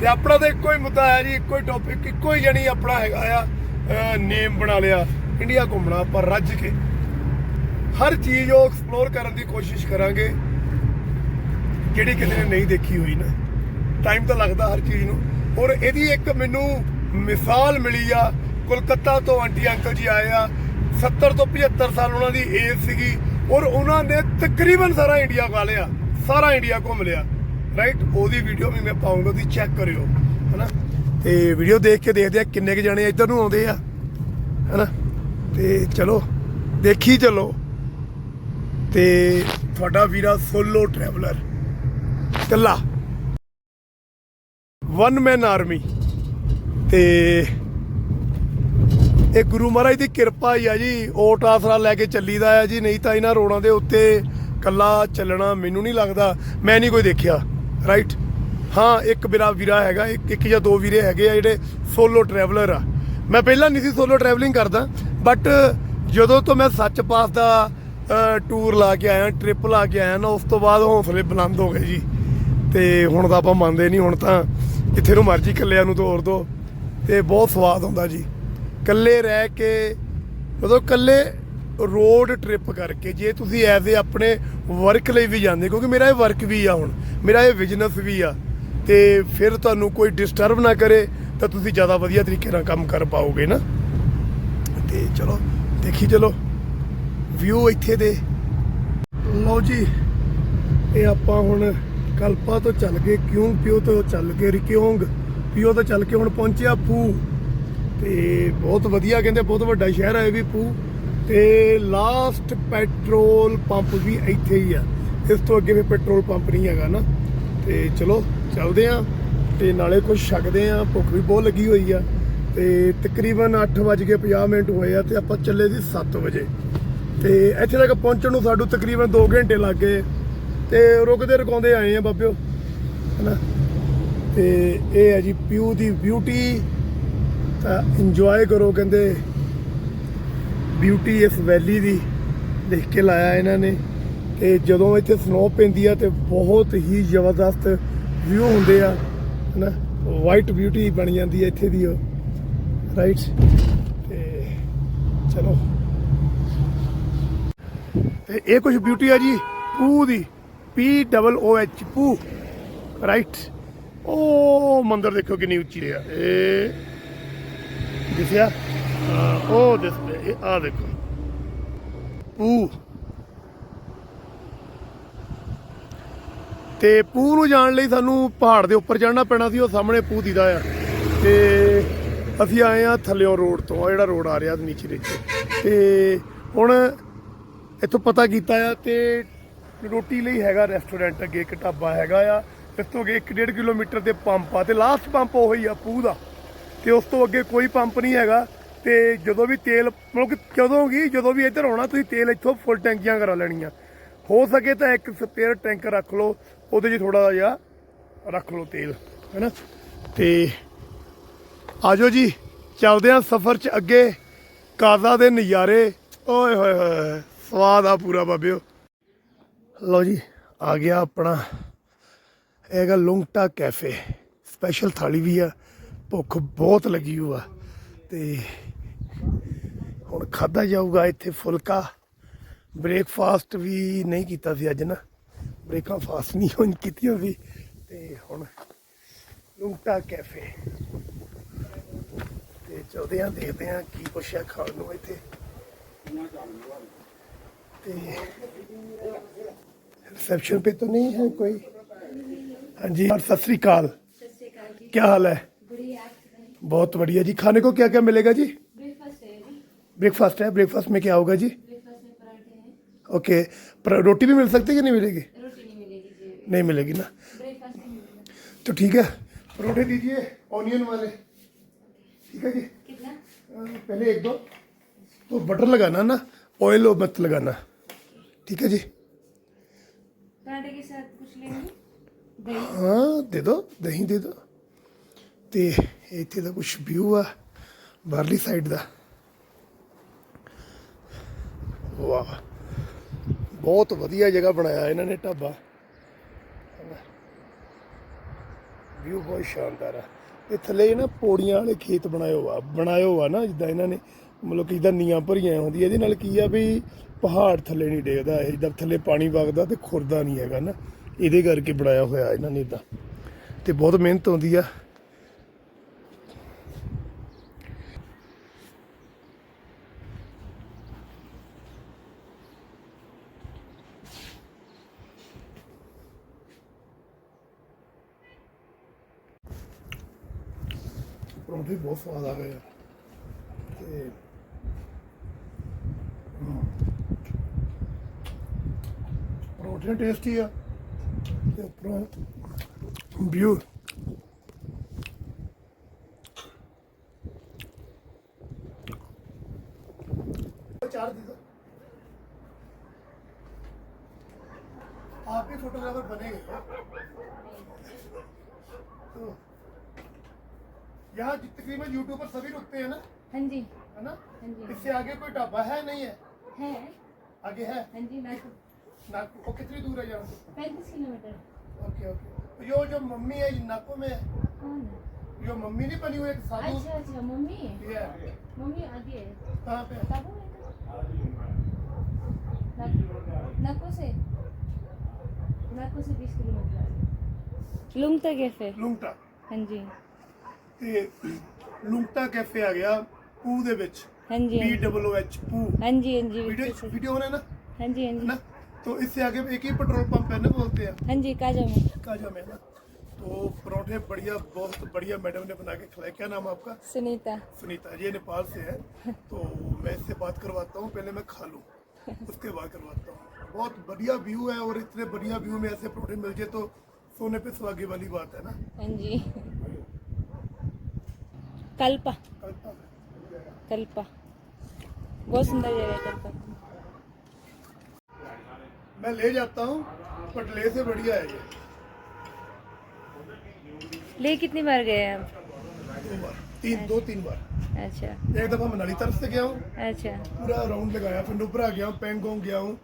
ਤੇ ਆਪਣਾ ਤਾਂ ਇੱਕੋ ਹੀ ਮੁੱਦਾ ਹੈ ਜੀ, ਇੱਕੋ ਹੀ ਟੌਪਿਕ ਇੱਕੋ ਹੀ ਜਣੀ ਆਪਣਾ ਹੈਗਾ ਆ ਨੇਮ ਬਣਾ ਲਿਆ ਇੰਡੀਆ ਘੁੰਮਣਾ ਪਰ ਰੱਜ ਕੇ। ਹਰ ਚੀਜ਼ ਉਹ ਐਕਸਪਲੋਰ ਕਰਨ ਦੀ ਕੋਸ਼ਿਸ਼ ਕਰਾਂਗੇ, ਜਿਹੜੀ ਕਿਸੇ ਨੇ ਨਹੀਂ ਦੇਖੀ ਹੋਈ ਨਾ। ਟਾਈਮ ਤਾਂ ਲੱਗਦਾ ਹਰ ਚੀਜ਼ ਨੂੰ। ਔਰ ਇਹਦੀ ਇੱਕ ਮੈਨੂੰ ਮਿਸਾਲ ਮਿਲੀ ਆ, ਕੋਲਕਾਤਾ ਤੋਂ ਆਂਟੀ ਅੰਕਲ ਜੀ ਆਏ ਆ 70 ਤੋਂ 75 ਸਾਲ ਉਹਨਾਂ ਦੀ ਏਜ ਸੀਗੀ ਔਰ ਉਹਨਾਂ ਨੇ ਤਕਰੀਬਨ ਸਾਰਾ ਇੰਡੀਆ ਖਾ ਲਿਆ, ਸਾਰਾ ਇੰਡੀਆ ਘੁੰਮ ਲਿਆ। ਰਾਈਟ ਉਹਦੀ ਵੀਡੀਓ ਵੀ ਮੈਂ ਪਾਉਂਗਾ, ਤੁਸੀਂ ਚੈੱਕ ਕਰਿਓ। ਹਨਾ? ਤੇ ਵੀਡੀਓ ਦੇਖ ਕੇ ਦੇਖਦੇ ਆ ਕਿੰਨੇ ਕੁ ਜਾਣੇ ਇੱਧਰ ਨੂੰ ਆਉਂਦੇ ਆ। ਹਨਾ? ਤੇ ਚਲੋ, ਦੇਖੀ ਚਲੋ। ਤੇ ਤੁਹਾਡਾ ਵੀਰਾ ਸੋਲੋ ਟਰੈਵਲਰ ਕੱਲਾ ਵਨ ਮੈਨ ਆਰਮੀ ਤੇ ਇਹ ਗੁਰੂ ਮਹਾਰਾਜ ਦੀ ਕਿਰਪਾ ਹੀ ਆ ਜੀ। ਓਟ ਆਸਰਾ ਲੈ ਕੇ ਚੱਲੀਦਾ ਆ ਜੀ, ਨਹੀਂ ਤਾਂ ਇਹਨਾਂ ਰੋਡਾਂ ਦੇ ਉੱਤੇ ਕੱਲਾ ਚੱਲਣਾ ਮੈਨੂੰ ਨਹੀਂ ਲੱਗਦਾ, ਮੈਂ ਨਹੀਂ ਕੋਈ ਦੇਖਿਆ। ਰਾਈਟ ਹਾਂ, ਇੱਕ ਬਿਰਾ ਵੀਰਾ ਹੈਗਾ, ਇੱਕ ਇੱਕ ਜਾਂ ਦੋ ਵੀਰੇ ਹੈਗੇ ਆ ਜਿਹੜੇ ਸੋਲੋ ਟਰੈਵਲਰ ਆ। ਮੈਂ ਪਹਿਲਾਂ ਨਹੀਂ ਸੀ ਸੋਲੋ ਟਰੈਵਲਿੰਗ ਕਰਦਾ ਬਟ ਜਦੋਂ ਤੋਂ ਮੈਂ ਸੱਚ ਪਾਸ ਦਾ ਟੂਰ ਲਾ ਕੇ ਆਇਆ ਟ੍ਰਿਪ ਲਾ ਕੇ ਆਇਆ ਨਾ, ਉਸ ਤੋਂ ਬਾਅਦ ਹੌਸਲੇ ਬੁਲੰਦ ਹੋ ਗਏ ਜੀ। ਤੇ ਹੁਣ ਤਾਂ ਆਪਾਂ ਮੰਨਦੇ ਨਹੀਂ, ਹੁਣ ਤਾਂ ਕਿੱਥੇ ਨੂੰ ਮਰਜ਼ੀ ਇਕੱਲਿਆਂ ਨੂੰ ਤੋਰ ਦੋ। ਤੇ ਬਹੁਤ ਸਵਾਦ ਆਉਂਦਾ ਜੀ। ਇਕੱਲੇ ਰਹਿ ਕੇ, ਮਤਲਬ ਇਕੱਲੇ ਰੋਡ ਟ੍ਰਿਪ ਕਰਕੇ ਜੇ ਤੁਸੀਂ ਐਜ਼ ਏ ਆਪਣੇ ਵਰਕ ਲਈ ਵੀ ਜਾਂਦੇ, ਕਿਉਂਕਿ ਮੇਰਾ ਇਹ ਵਰਕ ਵੀ ਆ ਹੁਣ, ਮੇਰਾ ਇਹ ਬਿਜ਼ਨਸ ਵੀ ਆ, ਤੇ ਫਿਰ ਤੁਹਾਨੂੰ ਕੋਈ ਡਿਸਟਰਬ ਨਾ ਕਰੇ, ਤਾਂ ਤੁਸੀਂ ਜ਼ਿਆਦਾ ਵਧੀਆ ਤਰੀਕੇ ਨਾਲ ਕੰਮ ਕਰ ਪਾਓਗੇ ਨਾ। ਤੇ ਚਲੋ, ਦੇਖੀ ਚਲੋ ਵਿਊ ਇੱਥੇ ਦੇ। ਲਓ ਜੀ, ਇਹ ਆਪਾਂ ਹੁਣ ਕਲਪਾ ਤੋਂ ਚੱਲ ਗਏ, ਕਿਉਂ ਪਿਓ ਤੋਂ ਚੱਲ ਗਏ ਰਿਕਿਉਂਗ ਪਿਓ ਤੋਂ ਚੱਲ ਕੇ ਹੁਣ ਪਹੁੰਚਿਆ ਪੂ। ਤੇ ਬਹੁਤ ਵਧੀਆ, ਕਹਿੰਦੇ ਬਹੁਤ ਵੱਡਾ ਸ਼ਹਿਰ ਹੈ ਇਹ ਵੀ ਪੂ। ਤੇ ਲਾਸਟ ਪੈਟਰੋਲ ਪੰਪ ਵੀ ਇੱਥੇ ਹੀ ਆ। ਇਸ ਤੋਂ ਅੱਗੇ ਵੀ ਪੈਟਰੋਲ ਪੰਪ ਨਹੀਂ ਹੈਗਾ ਨਾ। ਤੇ ਚਲੋ, ਚੱਲਦੇ ਆ। ਤੇ ਨਾਲੇ ਕੁਝ ਛਕਦੇ ਆ, ਭੁੱਖ ਵੀ ਬਹੁਤ ਲੱਗੀ ਹੋਈ ਆ। ਤੇ ਤਕਰੀਬਨ 8:50 ਮਿੰਟ ਹੋਏ ਆ ਤੇ ਆਪਾਂ ਚੱਲੇ ਸੀ 7 ਵਜੇ। ਤੇ ਇੱਥੇ ਤੱਕ ਪਹੁੰਚਣ ਨੂੰ ਸਾਨੂੰ ਤਕਰੀਬਨ 2 ਘੰਟੇ ਲੱਗ ਗਏ। ਤੇ ਰੁਕਦੇ ਰੁਕਾਉਂਦੇ ਆਏ ਆ ਬਾਬਿਓ, ਹਨਾ। ਤੇ ਇਹ ਹੈ ਜੀ ਪਿਊ ਦੀ ਬਿਊਟੀ ਤਾਂ ਇੰਜੋਏ ਕਰੋ ਕਹਿੰਦੇ। ਬਿਊਟੀ ਇਸ ਵੈਲੀ ਦੀ ਦੇਖ ਕੇ ਲਾਇਆ ਇਹਨਾਂ ਨੇ। ਤੇ ਜਦੋਂ ਇੱਥੇ ਸਨੋ ਪੈਂਦੀ ਆ ਤੇ ਬਹੁਤ ਹੀ ਜ਼ਬਰਦਸਤ ਵਿਊ ਹੁੰਦੇ ਆ, ਹਨਾ? ਵਾਈਟ ਬਿਊਟੀ ਬਣ ਜਾਂਦੀ ਹੈ ਇੱਥੇ ਦੀ ਉਹ। ਰਾਈਟ ਤੇ ਚਲੋ। ਤੇ ਇਹ ਕੁਝ ਬਿਊਟੀ ਆ ਜੀ, ਪੂ ਦੀ। P double O H Pooh. Right ਉਹ ਮੰਦਰ ਦੇਖੋ ਕਿੰਨੀ ਉੱਚੀ ਹੈ ਇਹ ਦਿਸਿਆ ਹਾਂ, ਉਹ ਦਿਸ ਆ ਦੇਖੋ। ਪੂ। ਤੇ ਪੂ ਨੂੰ ਜਾਣ ਲਈ ਸਾਨੂੰ ਪਹਾੜ ਦੇ ਉੱਪਰ ਚੜ੍ਹਨਾ ਪੈਣਾ ਸੀ ਉਹ ਸਾਹਮਣੇ ਪੂ ਦੀਦਾ ਆ। ਤੇ ਅਸੀਂ ਆਏ ਆ ਥੱਲਿਓਂ ਰੋਡ ਤੋਂ ਆ ਜਿਹੜਾ ਰੋਡ ਆ ਰਿਹਾ ਨੀਚੇ ਦੇ ਤੇ ਹੁਣ ਇੱਥੋਂ ਪਤਾ ਕੀਤਾ ਆ ਤੇ ਰੋਟੀ ਲਈ ਹੈਗਾ ਰੈਸਟੋਰੈਂਟ ਅੱਗੇ ਇੱਕ ਢਾਬਾ ਹੈਗਾ ਆ। ਇਸ ਤੋਂ ਅੱਗੇ 1.5 ਕਿਲੋਮੀਟਰ ਤੇ ਪੰਪ ਆ ਤੇ ਲਾਸਟ ਪੰਪ ਉਹੀ ਆ ਪੂ ਦਾ। ਤੇ ਉਸ ਤੋਂ ਅੱਗੇ ਕੋਈ ਪੰਪ ਨਹੀਂ ਹੈਗਾ। ਤੇ ਜਦੋਂ ਵੀ ਤੇਲ, ਮਤਲਬ ਕਿ ਜਦੋਂ ਵੀ ਜਦੋਂ ਵੀ ਇੱਧਰ ਆਉਣਾ, ਤੁਸੀਂ ਤੇਲ ਇੱਥੋਂ ਫੁੱਲ ਟੈਂਕੀਆਂ ਕਰਾ ਲੈਣੀਆਂ। ਹੋ ਸਕੇ ਤਾਂ ਇੱਕ ਸਪੇਅਰ ਟੈਂਕ ਰੱਖ ਲਓ, ਉਹਦੇ 'ਚ ਥੋੜਾ ਜਿਹਾ ਰੱਖ ਲਓ ਤੇਲ, ਹੈਨਾ? ਤੇ ਆਜੋ ਜੀ, ਚੱਲਦੇ ਆਂ ਸਫ਼ਰ 'ਚ ਅੱਗੇ। ਕਾਜ਼ਾ ਦੇ ਨਜ਼ਾਰੇ। ਓਏ ਹੋਏ ਹੋਏ ਸਵਾਦ ਆ ਪੂਰਾ ਬਾਬਿਓ। ਲਓ ਜੀ, ਆ ਗਿਆ ਆਪਣਾ ਹੈਗਾ ਲੁੰਗਟਾ ਕੈਫੇ। ਸਪੈਸ਼ਲ ਥਾਲੀ ਵੀ ਆ। ਭੁੱਖ ਬਹੁਤ ਲੱਗੀ ਹੋਆ। ਤੇ ਹੁਣ ਖਾਦਾ ਜਾਊਗਾ ਇੱਥੇ ਫੁਲਕਾ। ਬ੍ਰੇਕਫਾਸਟ ਵੀ ਨਹੀਂ ਕੀਤਾ ਸੀ ਅੱਜ ਨਾ। ਬ੍ਰੇਕਾਂ ਫਾਸਟ ਨਹੀਂ ਹੋਣ ਕੀਤੀਆਂ ਸੀ। ਤੇ ਹੁਣ ਲੂਟਾ ਕੈਫੇ। ਤੇ ਚਲਦੇ ਆਂ ਦੇਖਦੇ ਆਂ ਕੀ ਕੁਛ ਆ ਖਾਣ ਨੂੰ ਇੱਥੇ। ਤੇ ਰਿਸੈਪਸ਼ਨ ਪੇ ਤਾਂ ਨਹੀਂ ਹੈ ਕੋਈ। ਹਾਂਜੀ ਸਤਿ ਸ੍ਰੀ ਅਕਾਲ। ਸਤਿ ਸ੍ਰੀ ਅਕਾਲ ਜੀ। ਕੀ ਹਾਲ ਹੈ? बहुत बढ़िया जी। खाने को क्या क्या मिलेगा जी? ब्रेकफास्ट है ब्रेकफास्ट में क्या होगा जी? ओके। okay. रोटी भी मिल सकती है कि नहीं मिलेगी? नहीं मिलेगी ना। तो ठीक है परोठे दीजिए ऑनियन वाले। ठीक है जी? पहले एक दो। तो बटर लगाना ना ऑयल मत लगाना। ठीक है जी? पराठे के साथ कुछ लेंगे? हाँ दे दो दही दे दो। ਤੇ ਇੱਥੇ ਦਾ ਕੁਝ ਵਿਊ ਆ, ਬਾਹਰਲੀ ਸਾਈਡ ਦਾ। ਵਾਹ, ਬਹੁਤ ਵਧੀਆ ਜਗ੍ਹਾ ਬਣਾਇਆ ਇਹਨਾਂ ਨੇ ਢਾਬਾ। ਵਿਊ ਬਹੁਤ ਸ਼ਾਨਦਾਰ ਆ। ਇਹ ਥੱਲੇ ਨਾ ਪੌੜੀਆਂ ਵਾਲੇ ਖੇਤ ਬਣਾਇਓ ਹੋਆ ਬਣਾਇਓ ਹੋਆ ਨਾ, ਜਿੱਦਾਂ ਇਹਨਾਂ ਨੇ ਮਤਲਬ ਕਿ ਜਿੱਦਾਂ ਨੀਆਂ ਭਰੀਆਂ ਹੁੰਦੀਆਂ, ਇਹਦੇ ਨਾਲ ਕੀ ਆ ਵੀ ਪਹਾੜ ਥੱਲੇ ਨਹੀਂ ਡੇਗਦਾ, ਇਹ ਜਿੱਦਾਂ ਥੱਲੇ ਪਾਣੀ ਵਗਦਾ ਤੇ ਖੁਰਦਾ ਨਹੀਂ ਹੈਗਾ ਨਾ। ਇਹਦੇ ਕਰਕੇ ਬਣਾਇਆ ਹੋਇਆ ਇਹਨਾਂ ਨੇ ਇਦਾਂ ਤੇ ਬਹੁਤ ਮਿਹਨਤ ਆਉਂਦੀ ਆ ਪਰੌਂਠੇ ਬਹੁਤ ਸਵਾਦ ਆ ਗਿਆ ਤੇ ਪਰੌਂਠੇ ਟੇਸਟੀ ਆ। ਤੇ ਉੱਪਰੋਂ ਵਿਊ ਚਾਰ ਦਿੱਤਾ ਆਪ ਹੀ यहाँ तकरीबन यूट्यूब पर सभी रुकते हैं ना? हाँ जी। है ना? हाँ जी। इससे आगे कोई ढाबा है नहीं है? है। आगे है? हाँ जी तो- नागपुर। नागपुर कितनी दूर है यहाँ पैंतीस किलोमीटर। Okay okay. तो यो जो मम्मी है नागपुर में है? यो मम्मी नहीं बनी हुई अच्छा अच्छा मम्मी है? मम्मी आगे है। कहाँ पे साधु तो। नागपुर से। नागपुर से बीस किलोमीटर लुंगटा कैफ़े। लुंगटा। हाँ जी। ਤੇ ਲੁੰਗਟਾ ਕੈਫੇ ਆ ਗਿਆ ਪੂ ਦੇ ਵਿੱਚ हाँ जी पी हाँ जी डब्ल्यू एच पू हाँ जी हाँ जी वीडियो बिल्कुल सही। वीडियो होना है ना हाँ जी हाँ है जी ना तो इससे आगे एक ही पेट्रोल पंप है ना बोलते हैं हाँ जी काजा में काजा में ना तो परोठे बढ़िया बहुत बढ़िया मैडम ने बना के खिलाए क्या नाम है आपका सुनीता सुनीता जी ये नेपाल से है तो मैं इससे बात करवाता हूँ पहले मैं खा लूँ उसके बाद करवाता हूँ बहुत बढ़िया व्यू है और इतने बढ़िया व्यू में ऐसे परोठे मिल जाए तो सोने पे सुहागे वाली बात है ना हाँ जी कल्पा कल्पा बहुत सुंदर जगह है कल्पा मैं ले जाता हूँ बट ले से बढ़िया है ये। ले कितनी बार गए आप? दो बार। तीन दो तीन बार। अच्छा। एक दफ़ा मनाली तरफ़ से गया हूँ। अच्छा। पूरा राउंड लगाया फिर नुब्रा गया हूँ पेंगोंग गया हूँ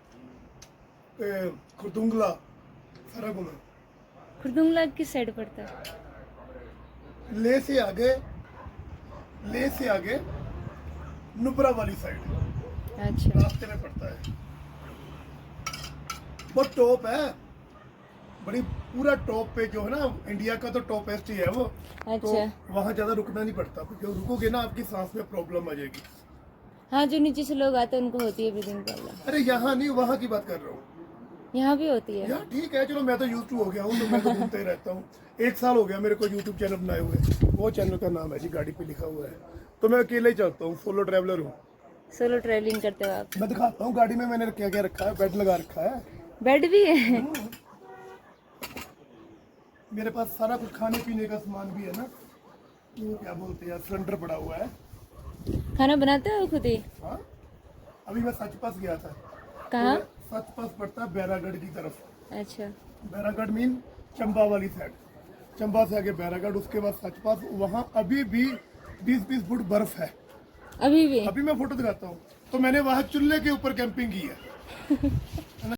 खुरदुंगला सारा घूमा। खुरदुंगला किस साइड पड़ता है? ले से आगे ले से आगे नुब्रा वाली साइड अच्छा। रास्ते में पड़ता है। बहुत टॉप है। बड़ी पूरा टॉप पे जो है ना इंडिया का तो टॉपेस्ट ही है वो। अच्छा। तो अच्छा। वहाँ ज़्यादा रुकना नहीं पड़ता क्योंकि रुकोगे ना आपकी सांस में प्रॉब्लम आ जाएगी। हाँ जो नीचे से लोग आते हैं उनको होती है ब्रीदिंग प्रॉब्लम अरे यहाँ नहीं वहाँ की बात कर रहा हूँ। यहाँ भी होती है। यार ठीक है चलो मैं तो टू हो गया हूँ तो मैं तो घूमते ही रहता हूँ। एक साल हो गया मेरे को यूट्यूब चैनल बनाए हुए। वो चैनल का नाम है जी गाड़ी पे लिखा हुआ है। तो मैं अकेले ही चलता हूँ सोलो ट्रैवलर हूँ। सोलो ट्रैवलिंग करते हो आप? मैं दिखाता हूँ गाड़ी में मैंने क्या क्या रखा है बेड लगा रखा है। बेड भी है? मेरे पास सारा कुछ खाने पीने का सामान भी है ना। वो क्या बोलते हैं सिलेंडर पड़ा हुआ है। खाना बनाते हो खुद ही? हाँ। अभी मैं सच पास गया था। कहाँ? सच पास पड़ता है बैरागढ़ की तरफ़। अच्छा। बैरागढ़ मीन चंबा वाली साइड चंबा से आगे बैरागढ़ उसके बाद सच पास वहाँ अभी भी बीस बीस फुट बर्फ़ है। अभी भी? अभी मैं फ़ोटो दिखाता हूँ। तो मैंने वहाँ चूल्हे के ऊपर कैंपिंग की है?